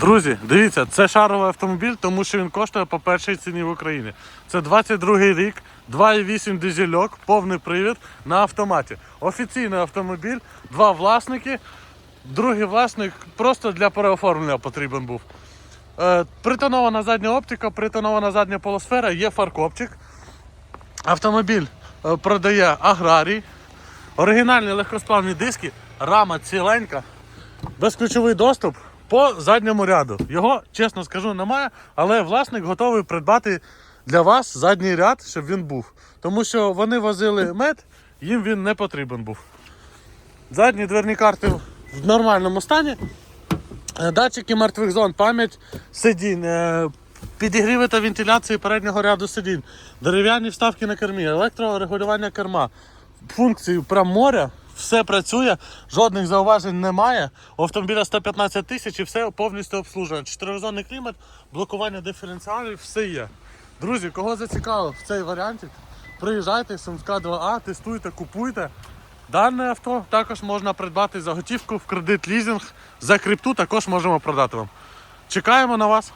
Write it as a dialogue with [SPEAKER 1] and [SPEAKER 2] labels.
[SPEAKER 1] Друзі, дивіться, це шаровий автомобіль, тому що він коштує по першій ціні в Україні. Це 22 рік, 2,8 дизельок, повний привід на автоматі. Офіційний автомобіль, два власники. Другий власник просто для переоформлення потрібен був. Е, притонована задня оптика, притонована задня полусфера, є фаркопчик. Автомобіль е, продає аграрій. Оригінальні легкосплавні диски, рама ціленька, безключовий доступ по задньому ряду. Його, чесно скажу, немає, але власник готовий придбати для вас задній ряд, щоб він був. Тому що вони возили мед, їм він не потрібен був. Задні дверні карти в нормальному стані. Е, Датчики мертвих зон, пам'ять сидінь, е, підігріви та вентиляції переднього ряду сидінь, дерев'яні вставки на кермі, електрорегулювання керма, функції прям моря, все працює, жодних зауважень немає. У автомобіля 115 тисяч і все повністю обслужує. Чотиризонний клімат, блокування диференціалів, все є. Друзі, кого зацікавив цей варіантик, приїжджайте, Сумська 2А, тестуйте, купуйте. Дане авто також можна придбати за готівку в кредит лізинг. За крипту також можемо продати вам. Чекаємо на вас.